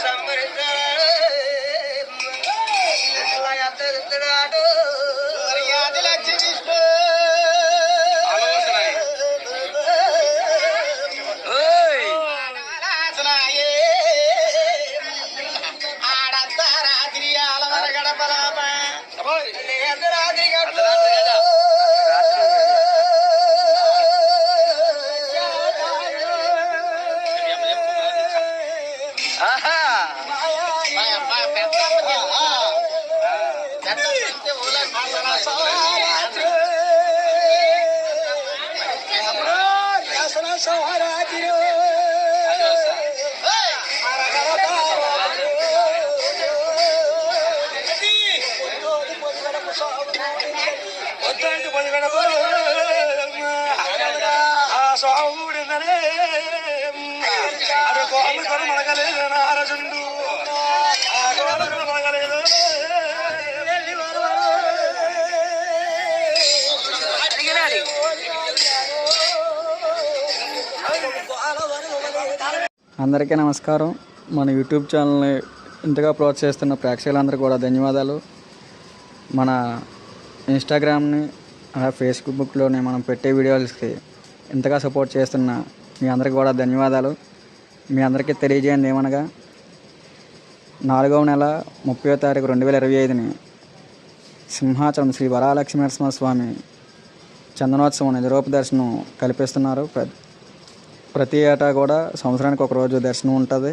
వద్దంటే స్వాముడిననే అరే గోళ్ళు కొన మనగలేదు నారజుండు ఆ గోళ్ళు కూడా మనగలేదు అందరికీ నమస్కారం. మన యూట్యూబ్ ఛానల్ని ఇంతగా ప్రోత్సహిస్తున్న ప్రేక్షకులందరికీ కూడా ధన్యవాదాలు. మన ఇన్స్టాగ్రామ్ని అలాగే ఫేస్బుక్లోని మనం పెట్టే వీడియోస్కి ఇంతగా సపోర్ట్ చేస్తున్న మీ అందరికీ కూడా ధన్యవాదాలు. మీ అందరికీ తెలియజేయండి ఏమనగా నాలుగవ నెల ముప్పై తారీఖు రెండు వేల ఇరవై ఐదుని సింహాచలం శ్రీ వరాలక్ష్మీ నరసింహస్వామి చందనోత్సవం నిజరూప దర్శనం కల్పిస్తున్నారు ప్రతి ఏటా కూడా సంవత్సరానికి ఒక రోజు దర్శనం ఉంటుంది.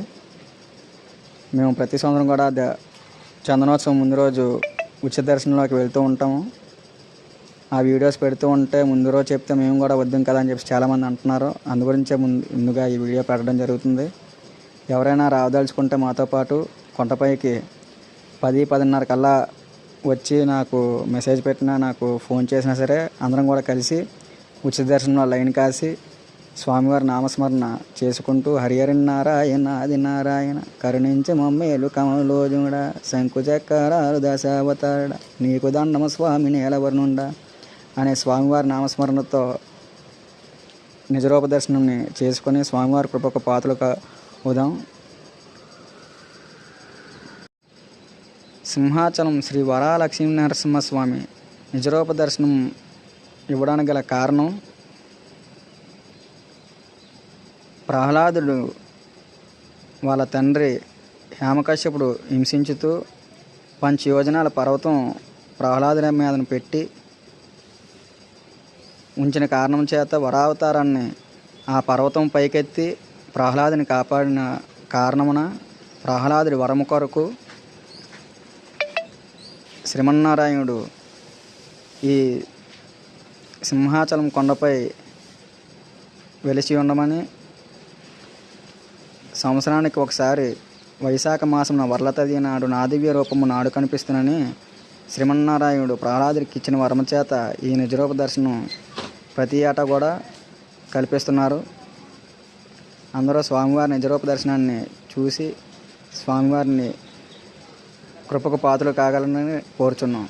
మేము ప్రతి సంవత్సరం కూడా చందనోత్సవం ముందు రోజు ఉచిత దర్శనంలోకి వెళ్తూ ఉంటాము. ఆ వీడియోస్ పెడుతూ ఉంటే ముందు రోజు చెప్తే మేము కూడా వద్దాం కదా అని చెప్పి చాలామంది అంటున్నారు. అందుగురించే ముందు ముందుగా ఈ వీడియో పెట్టడం జరుగుతుంది. ఎవరైనా రావదలుచుకుంటే మాతో పాటు కొండపైకి పది పదిన్నర కల్లా వచ్చి నాకు మెసేజ్ పెట్టినా నాకు ఫోన్ చేసినా సరే అందరం కూడా కలిసి ఉచిత దర్శనంలో లైన్ కాసి స్వామివారి నామస్మరణ చేసుకుంటూ హరిహరి నారాయణ ఆది నారాయణ కరుణించి మమ్మేలు కమలోజుడా శంకు చక్రాలు దశావతారుడ నీకు దండమ స్వామి నేలవర్నుండ అనే స్వామివారి నామస్మరణతో నిజరూపదర్శనంని చేసుకొని స్వామివారి కృపకు పాత్రలు ఉదాం. సింహాచలం శ్రీ వరాలక్ష్మీ నరసింహస్వామి నిజరూప దర్శనం ఇవ్వడానికి గల కారణం ప్రహ్లాదుడు వాళ్ళ తండ్రి హేమకశ్యపుడు హింసించుతూ పంచయోజనాల పర్వతం ప్రహ్లాదుని మీదను పెట్టి ఉంచిన కారణం చేత వరావతారాన్ని ఆ పర్వతం పైకెత్తి ప్రహ్లాదుని కాపాడిన కారణమున ప్రహ్లాదుడి వరము కొరకు శ్రీమన్నారాయణుడు ఈ సింహాచలం కొండపై వెలిసి ఉండమని సంవత్సరానికి ఒకసారి వైశాఖ మాసం వరలతది నాడు నాదివ్య రూపము నాడు కనిపిస్తునని శ్రీమన్నారాయణుడు ప్రహ్లాదుడికి ఇచ్చిన వరమ చేత ఈ నిజరూప దర్శనం ప్రతి ఏటా కూడా కల్పిస్తున్నారు. అందరూ స్వామివారి నిజరూప దర్శనాన్ని చూసి స్వామివారిని కృపకు పాత్రలు కాగలనని కోరుచున్నాం.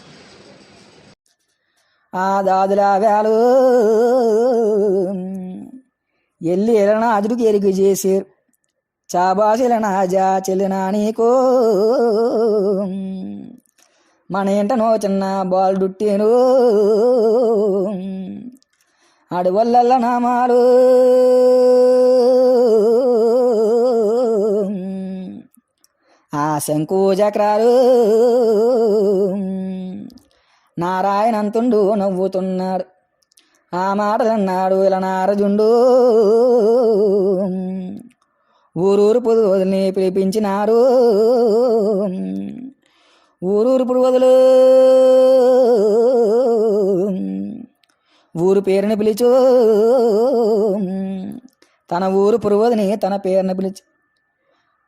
ఆ దాదుల వేలు ఎల్లి ఎలనాథుడికి ఎరుగు చేసారు చాబాసిలనాజా చెల్లినా నీకో. మన ఇంటనో చిన్న బాల్ డుట్టేను అడవల్ల నామాలు. ఆ శంకుచక్రాలు. నారాయణంతుండు నవ్వుతున్నాడు ఆ మాటలన్నాడు ఇలా నారజుండు ఊరూరు పొదు పిలిపించినారు. ఊరూరు పురువదులు వదులు ఊరు పేరుని పిలిచు తన ఊరు పురువదిని తన పేరుని పిలిచి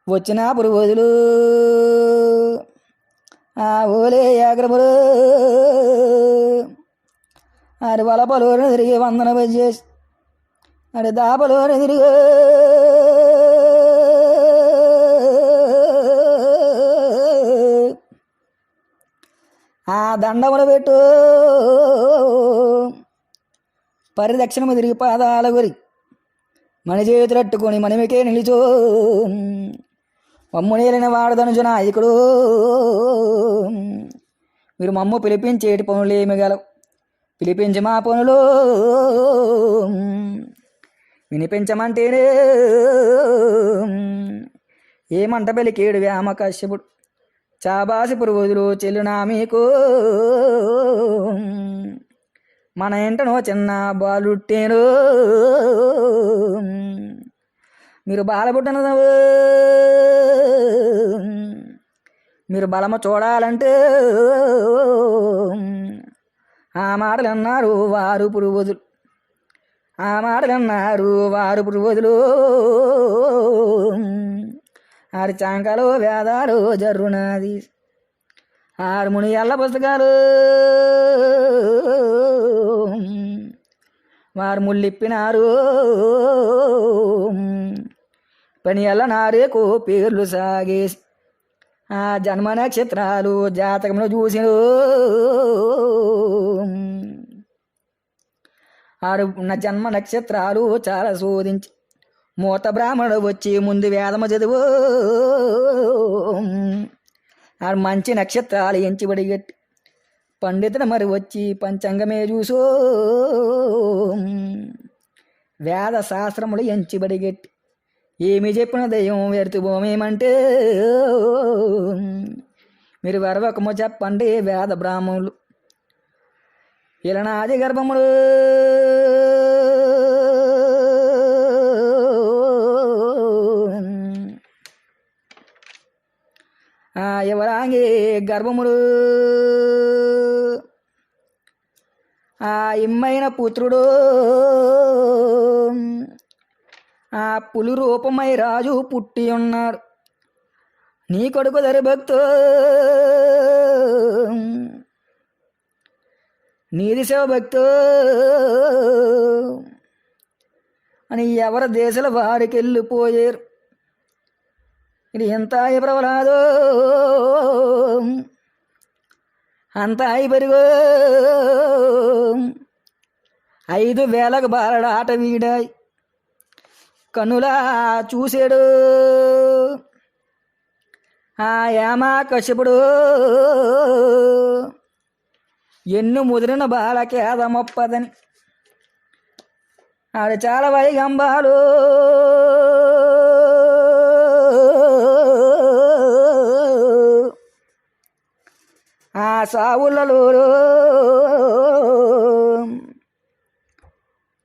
వచ్చిన పురువదులు ఆ ఓలే యాగ్రములు అడి వలపలోని తిరిగి వందన చేసి అడి దాపలోని తిరిగి ఆ దండములు పెట్టు పరిదక్షిణము తిరిగి పాదాల గురి మన చేతులట్టుకొని మనమికే నిలిచో. మమ్మునేలిన వాడదనుజు నాయకుడు. మీరు మమ్ము పిలిపించేటి పనులు ఏమి గలవు? పిలిపించి మా పనులు. వినిపించమంటేనే. ఏమంట పెలికేడు వ్యామ కశ్యపుడు. చాబాసి పురుగుదులు చెల్లునా మీకు. మన ఇంటనో చిన్న బాలుట్టేను మీరు బాలబుట్టను మీరు బలమ చూడాలంటే ఆ మాటలు అన్నారు వారు పురువదులు ఆ మాటలు అన్నారు వారు పురువదులు ఆరి చాంకలు వేదాలు జర్రునాది. ఆరు ఎల్ల పుస్తకాలు వారు ముళ్ళిప్పినారు పని ఎల్ల నారేకు పేర్లు సాగేసి ఆ జన్మ నక్షత్రాలు జాతకంలో చూసిన ఆరు జన్మ నక్షత్రాలు చాలా శోధించి మూత బ్రాహ్మణుడు వచ్చి ముందు వేదము చదువు. ఆ మంచి నక్షత్రాలు ఎంచిబడి గట్టి పండితుడు మరి వచ్చి పంచాంగమే చూసో. వేద శాస్త్రములు ఎంచిబడి గట్టి ఏమి చెప్పిన దయ్యం వ్యర్థమేమంటే మీరు వరవకము చెప్పండి వేద బ్రాహ్మణులు. ఇలనాది గర్భములు ఆ ఎవరాంగి గర్భములు? ఆ ఇమ్మైన పుత్రుడు? ఆ పులి రూపమై రాజు పుట్టి ఉన్నాడు నీ కొడుకు దరిభక్తు నీది శివభక్తు అని ఎవరి దేశాల వారికి వెళ్ళిపోయారు ఇది ఎంత ప్రవలాదో అంత పెరుగో. ఐదు వేలకు బాలడు ఆట వీడాయి. కనులా చూసాడు. ఆ యామా కశ్యపుడు ఎన్ను ముదిరిన బాలకేదమొప్పదని ఆడ చాలా వైగంబాలు. ఆ సావులలో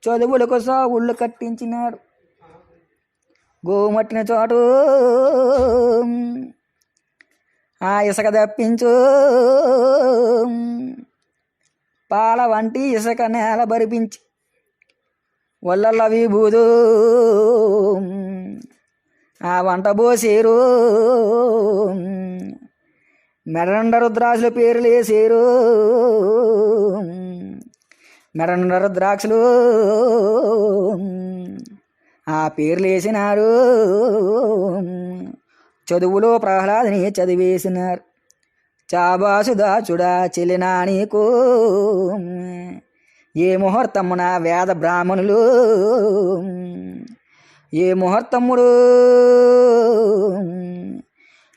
చదువులకు సావుళ్ళు కట్టించినాడు గోమట్టిన చోటు. ఆ ఇసుక తప్పించు పాల వంటి ఇసుక నేల బరిపించి వల్లల్ల విభూదు. ఆ వంట బోసేరు. మెడండ రుద్రాక్షుల పేర్లు వేసారు. మెడండ రుద్రాక్షులు ఆ పేర్లు వేసినారు. చదువులో ప్రహ్లాదని చదివేసినారు. చాబాసుదాచుడా చెల్లినా నీకు. ఏ ముహూర్తమున వేద బ్రాహ్మణులు? ఏ ముహూర్తముడు?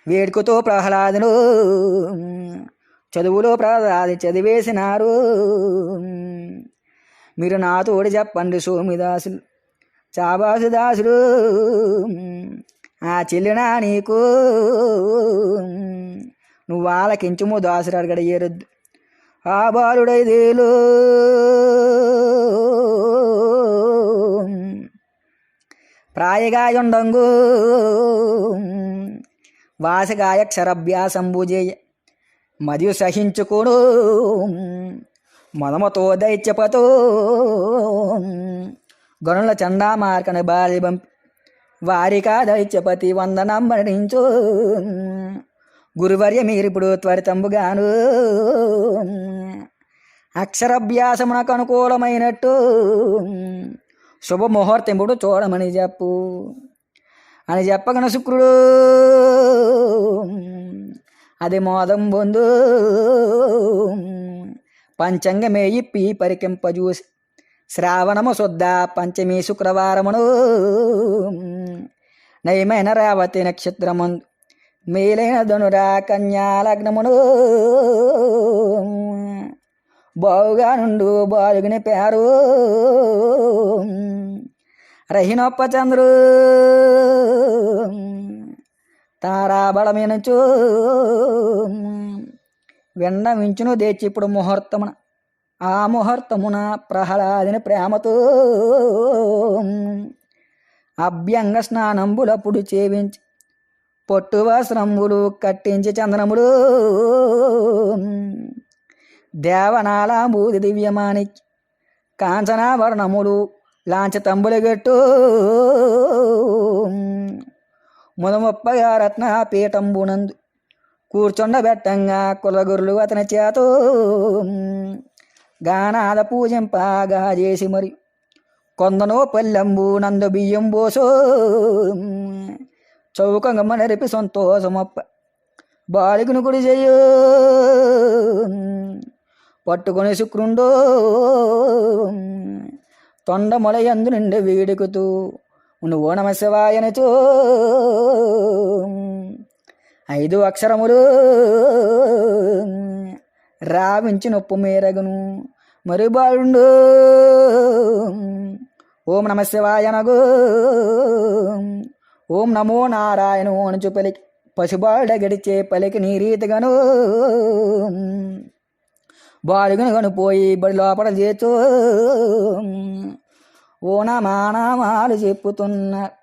వేడుకతో ప్రహ్లాదును చదువులో ప్రహ్లాది చదివేసినారు. మీరు నాతోడి చెప్పండి సోమిదాసులు చాబాసుదాసుడు ఆ చెల్లినా నీకు? నువ్వు ఆలకించుము దాసుడు అడగడ ఏరొద్దు. ఆ బాలుడైదేలు ప్రాయగాయుండంగు వాసగాయక్షరభ్యాసంబు చేయ మరియు సహించుకును. మనమతో దైత్యపతో గనుల చండా మార్కను బాలి పంపి వారికా దైత్యపతి వందనం మరణించు. గురువర్య మీరిప్పుడు త్వరితంబుగాను. అక్షరభ్యాసమునకు అనుకూలమైనట్టు. శుభముహూర్తముడు చూడమని చెప్పు. అని చెప్పగన శుక్రుడు. అది మోదం బొందు. పంచంగమే ఇప్పి పరికింపజూసి. శ్రావణము శుద్ధ పంచమి శుక్రవారమును. నయమైన రేవతి నక్షత్రముందు. మేలైన ధనురా కన్యాలగ్నమును. బావుగా నుండు బాలుగుని పేరు. రహినొప్ప చంద్రు. తారాబళమినచు వెండ మించును దేచి ఇప్పుడు ముహూర్తమున. ఆ ముహూర్తమున ప్రహ్లాదిని ప్రేమతో అభ్యంగ స్నానంబులప్పుడు చేవించి పొట్టు వస్త్రంబులు కట్టించి చందనములు. దేవనాల బూది దివ్యమానికి కాంచనాభరణములు లాంచ గట్టు. ముదముప్పగా రత్న పీఠంబునందు కూర్చుండబెట్టంగా కులగురులు అతని చేత. గానాద పూజింపగా చేసి మరి కొందనో పల్లెంబు నందు బియ్యం బోసో చౌకంగమ్మ నరిపి సంతోషమప్ప బాలికను గుడి చెయ్యు పట్టుకొని శుక్రుండో. తొండమొలయందు నిండి వేడుకుతూ నువ్వు నమ శివాయనచో ఐదు అక్షరములు రావించి నొప్పు మేరగును మరి బాలుండు ఓం నమ శివాయనగు ఓం నమో నారాయణ అణుచు పలికి పశుబాడ గడిచే పలికి నీ రీతిగాను. బాలుగును కనుపోయి బడి లోపల చేతు ఓన మానమాలు చెప్పుతున్నారు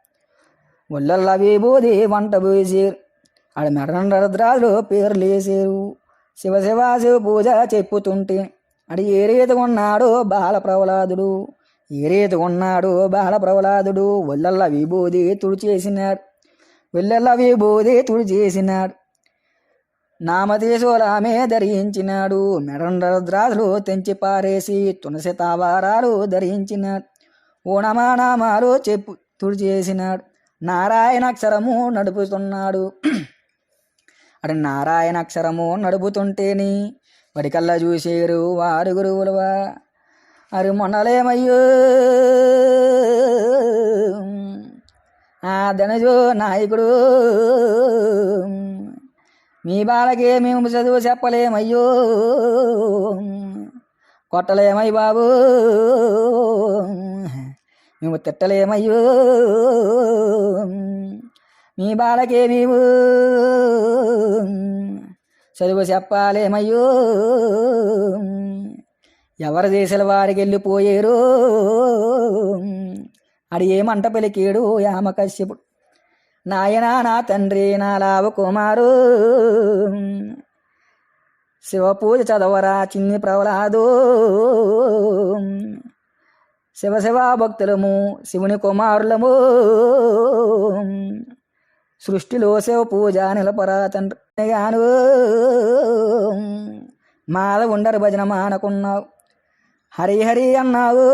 ఒళ్ళల్ల విభూది వంట పోసేరు. ఆడ మెడరండ్రద్రాలు పేర్లు వేసేరు శివ శివ శివ పూజ చెప్పుతుంటే అడి ఏ రీతి ఉన్నాడో బాల ప్రహ్లాదుడు ఏ రీతి ఉన్నాడు బాల ప్రహ్లాదుడు ఒళ్ళల్ల విభూది తుడిచేసినాడు. వెళ్ళల్ల విభూది తుడిచేసినాడు. నామదేశోలామే ధరించినాడు. మెడండ్రద్రాదులు తెంచి పారేసి తులసి తావారాలు ధరించినాడు. ఓణమానామాలు చెప్పు తుడి చేసినాడు నారాయణాక్షరము నడుపుతున్నాడు. అటు నారాయణాక్షరము నడుపుతుంటేని వడికల్లా చూసేరు వారు గురువులవా? అరు మొన్నలేమయ్యో? ఆ ధనజో నాయకుడు. మీ బాలకే మేము చదువు చెప్పలేమయ్యో. కొట్టలేమై బాబు. మేము తిట్టలేమయ్యో. మీ బాలకే మేము చదువు చెప్పాలేమయ్యో. ఎవరి దేశాల వారికి వెళ్ళిపోయారు. అడి ఏమంట పలికేడు యామ కశ్యపుడు నాయనా నా తండ్రి నా లావ కుమారు. శివపూజ చదవరా చిన్ని ప్రవలాదు శివ భక్తులము శివుని కుమారులము. సృష్టిలో శివ పూజ నిలపరా తండ్రి గాను. మాల ఉండరు భజన మానకున్నావు. హరి హరి అన్నావు.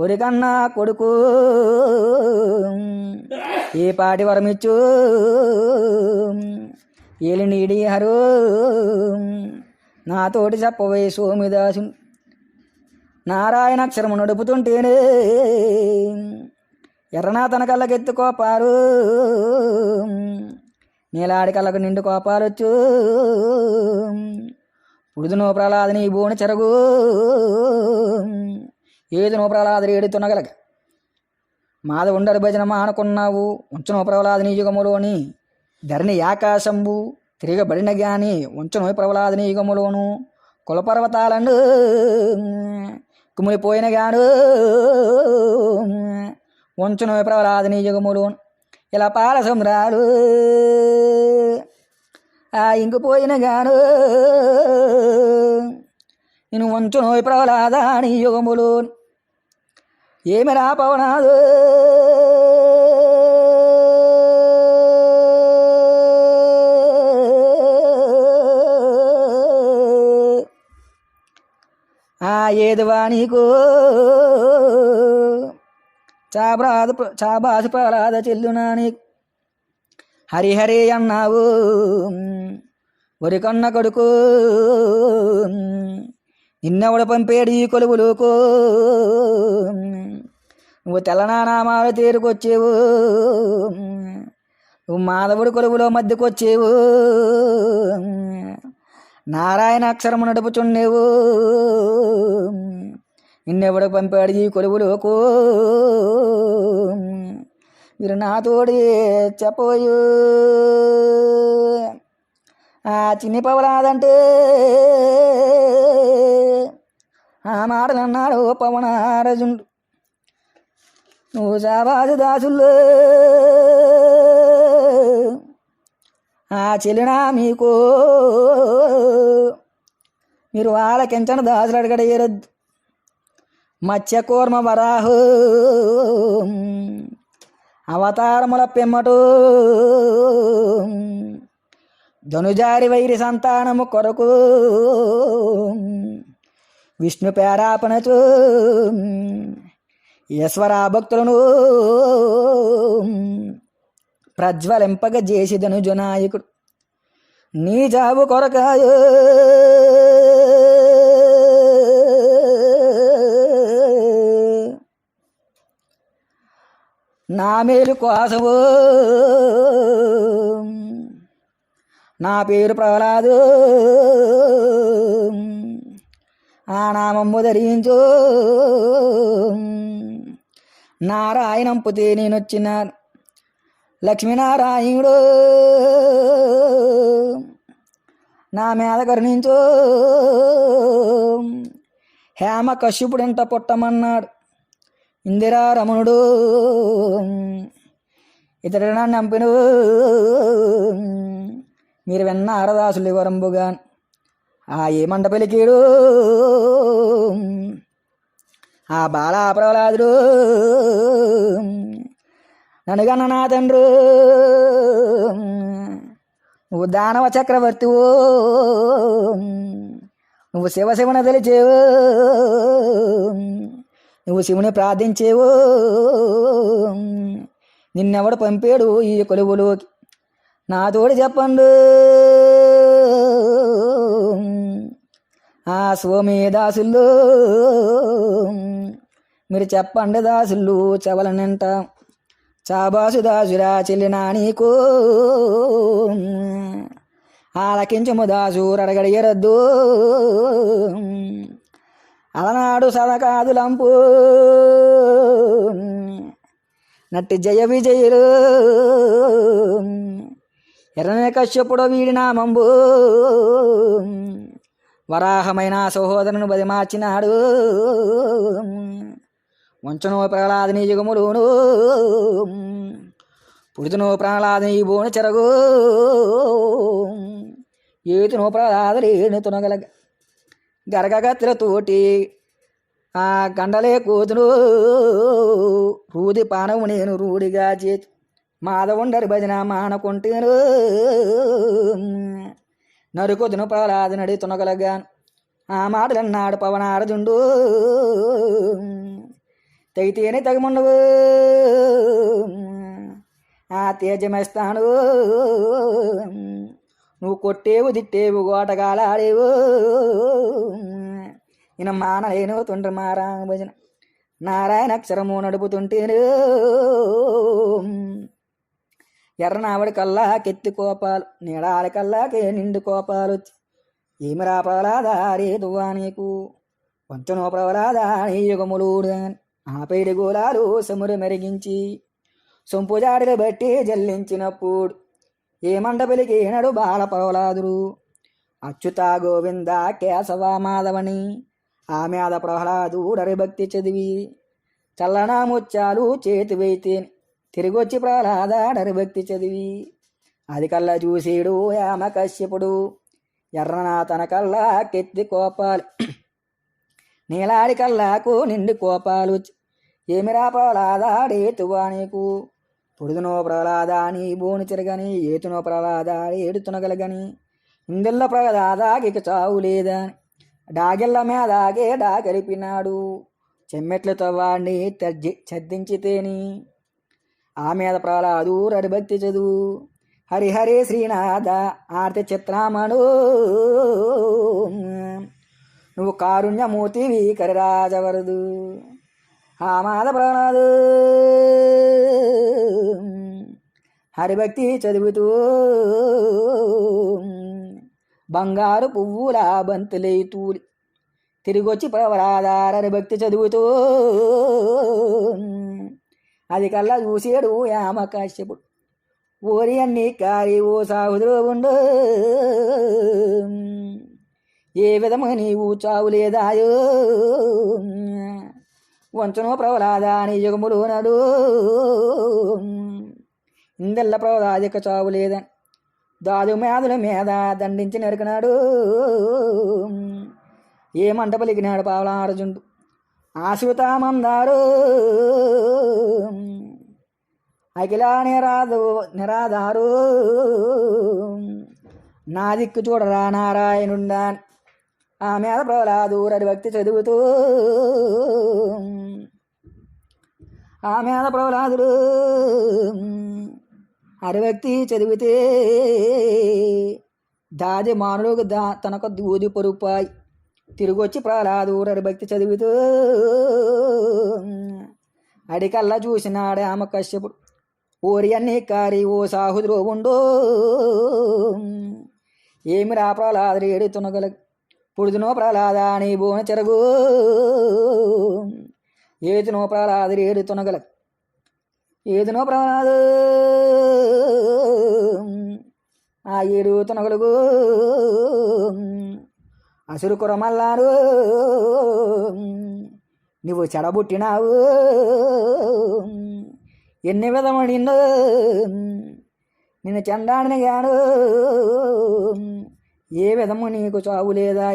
ఒరికన్నా కొడుకు. ఏ పాటి వరమిచ్చు. ఏలినీడి హరు నాతోటి చెప్పవే సోమిదాసు. నారాయణాక్షరము నడుపుతుంటేనే ఎర్రనా తన కళ్ళకెత్తు కోపారు. నీలాడి కళ్ళకు నిండు కోపాలొచ్చు. పుడుదునో ప్రహ్లాదని బోని చెరగు ఏది ప్రహ్లాదని ఏడుతునగలగ మాద ఉండరు భజన మానుకున్నావు ఉంచునో ప్రహ్లాదని యుగములోని ధరణి ఆకాశంబు తిరగబడిన గాని ఉంచునో ప్రహ్లాదని యుగములోను కులపర్వతాలను కుమిలిపోయిన గాను ఉంచును ప్రహ్లాదని యుగములోను ఇలా పాల సముద్రాలు ఆ ఇంకిపోయిన గాను నేను వంచును ప్రహ్లాదాని యుగములోను ఏమైనా పవనాదు ఆ ఏదువా నీకు? చాబ్రాదు చాబాసు ప్రహ్లాద చెల్లునా నీకు? హరిహరి అన్నావు. ఒరికన్న కొడుకు. నిన్నెవడ పంపేడు ఈ కొలువులోకో? నువ్వు తెల్లనామాలు తేరుకొచ్చేవు. నువ్వు మాధవుడి కొలువులో మధ్యకొచ్చేవు నారాయణ అక్షరము నడుపుచుండేవు. నిన్నెవడు పంపాడు ఈ కొలువులోకు. మీరు నాతోడి చెప్పబోయు. ఆ చిన్ని పవనాదంటే ఆ మాటలన్నాడు పవనారజుండు. నువ్వు సాబాజు దాసుల్లో ఆ చెల్లినా మీకు. మీరు వాళ్ళకించని దాసులు అడగడేయరద్దు మత్స్యకూర్మ వరాహు. అవతారముల పిమ్మటు. ధనుజారి వైరి సంతానము కొరకు. విష్ణు పేరాపణచు యశ్వరా భక్తులను ప్రజ్వలింపగ చేసిదను జునాయకుడు. నీ జాబు కొరకాయో నా మేలు కోసము నా పేరు ప్రహ్లాదు. ఆ నామమ్ము ధరించు నారాయణం పుతే నేనొచ్చిన లక్ష్మీనారాయణుడు. నా మీద కరుణించు. హేమ కశ్యపుడింట పుట్టమన్నాడు. ఇందిరా రమణుడు ఇతడు నన్ను నంపిను. మీరు విన్న అరదాసులు వరంబుగా ఆ ఏ మంట పలికేడు? ఆ బాల ప్రహ్లాదుడు నన్ను నా తండ్రు. నువ్వు దానవ చక్రవర్తివు. నువ్వు శివ తెలిచేవు. నువ్వు శివుని ప్రార్థించేవు. నిన్నెవడు పంపాడు ఈ కొలువులోకి? నాతోడు చెప్పండు. ఆ స్వామి దాసులు మీరు చెప్పండి దాసులు చెవలనంట చాబాసు దాసురా చెల్లినా నీకు. ఆలకించము దాసు రడగడియరద్దు అలనాడు సదకాదులంపు నట్టి జయ విజయులు. ఎర్రనే కశ్యపుడు వీడి నామంబు. వరాహమైన సహోదరుని బదిమార్చినాడు వంచను ప్రహ్లాదని యుగములును పుడుతును ప్రహ్లాదని బోని చెరగు. ఏతును ప్రహ్లాదలేని తునగల గరగగత్రతోటి ఆ గండలే కూతును. రూది పానము నేను రూడిగా చేతు. మాధవుండరి భజన మానకుంటేను. నరుకొదును ప్రహ్లాద నడి తునగలగాను ఆ మాటలన్నాడు పవనారజుండు. తగితేనే తగముండవు ఆ తేజమేస్తాను. నువ్వు కొట్టేవు తిట్టేవు గోటగాలాడేవు. ఈయన మానలేను తుండ్రి మారా భజన. నారాయణ అక్షరము నడుపుతుంటేను. ఎర్రనావడి కల్లా కెత్తి కోపాలు నీడాలి కల్లాకే నిండు కోపాలు ఏమి ఏమిరా ప్రహ్లాదారే దువ్వా నీకు? కొంచెం ప్రహ్లాదాని యుగములు ఆ గోలాలు గోళాలు సమురు మెరిగించి సొంపుజాడిని బట్టి జల్లించినప్పుడు ఏ మండపలికి నడు బాల ప్రహ్లాదుడు అచ్యుత గోవింద కేశవ మాధవని ఆ మీద ప్రహ్లాదుడరి భక్తి చదివి చల్లనా ముత్యాలు చేతి వైతే తిరిగొచ్చి ప్రహ్లాదాడరి భక్తి చదివి అది కల్లా చూసేడు యామ కశ్యపుడు. ఎర్రనా తన కల్లా కెత్తి కోపాలు నీలాడి కల్లాకు నిండి కోపాలు. ఏమిరా ప్రహ్లాదాడే తువా నీకు? పొడుదునో ప్రహ్లాదా నీ బోని తిరగని ఏతునో ప్రహ్లాదా ఏడుతునగలగని ఇందుల్ల ప్రహ్లాదాకి చావు లేదని డాగిళ్ళ మీదాగే డాగలిపినాడు చెమ్మెట్లతో వాణ్ణి తర్జి ఛద్దించితేని ఆ మీద ప్రహ్లాదు చదువు హరిహరే శ్రీనాథ ఆర్తి చిత్రామణు. నువ్వు కారుణ్యమూర్తివి కరిరాజవరదు ఆ మాద ప్రహ్లాదు. హరిభక్తి చదువుతూ. బంగారు పువ్వుల బంతులే తూలి తిరిగొచ్చి ప్రవరాధార హరిభక్తి చదువుతూ. అది కల్లా చూసాడు యామ కాశ్యపుడు ఓరి అన్ని కారి ఓ సాగుదులో ఉండు. ఏ విధము నీవు చావు లేదాయో. వంచను ప్రవలాదా నీ యుగములు నడు. ఇందెల్ల ప్రవలాదిక చావు లేదని దాదు మేదల మీద దండించి నరికినాడు. ఏ మంట పలికినాడు పావలార్జునుడు ఆశుతామందారు. అఖిల నిరాదు నిరాధారు. నా దిక్కు చూడరా నారాయణుండా. ఆ మీద ప్రహ్లాదూరడి భక్తి చదువుతూ. ఆ మీద ప్రహ్లాదుడు హరిభక్తి చదివితే దాది మానులకు దా తనకు దూది పొరుపాయి. తిరిగొచ్చి ప్రహ్లాదూరరి భక్తి చదువుతూ అడికల్లా చూసినాడే ఆమె కశ్యపుడు. ఓరి అన్ని కారి ఓ సాహుద్రో ఉండో. ఏమి రా ప్రహ్లాదుడు ఏడు తునగల పుడుదునో ప్రహ్లాద నీ బోన చెరగు. ఏదునో ప్రహ్లాదుడు ఏడు తునగల ఏదునో ప్రహ్లాదు. ఆ ఏడు తునగలుగు అసురు కురమల్లారు నువ్వు చెడబుట్టినావు. ఎన్ని విధమడిందో నిన్ను చెండాడిన గాను. ఏ విధము నీకు చావు లేదా?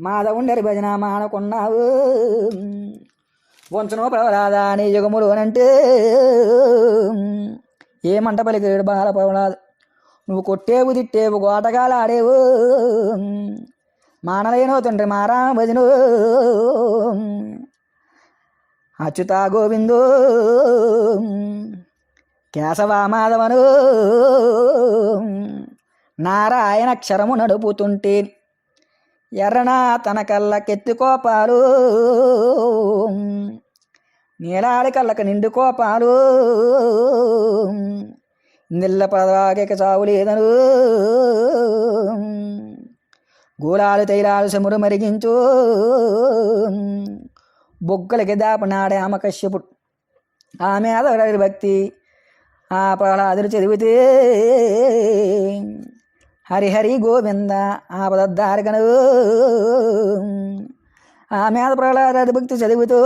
మాధవుండరి భజన మానకున్నావు వంచను ప్రవరాదా నీ యుగములోనంటే ఏ మంట పలికిడు బాల ప్రవలాదు నువ్వు కొట్టేవు తిట్టేవు గోటగాలు ఆడేవు మానలేనో తండ్రి మారా భజను అచ్యుతా గోవిందో. కేశవ మాధవను. నారాయణ క్షరము నడుపుతుంటే ఎర్రనా తన కళ్ళకెత్తి కోపాలు. నీలాడి కళ్ళకు నిండు కోపాలు. నిల్ల పదవాగక చావు లేదను. గోళాలు తైలాలు సమురు మరిగించు. బొగ్గలకి దాపనాడే ఆమె కశ్యపుడు. ఆమె అదగడ భక్తి. ఆ ప్రహ్లాదుడు చదివితే హరిహరి గోవింద ఆపదద్దారకను ఆ మీద ప్రహ్లాద భక్తి చదువుతూ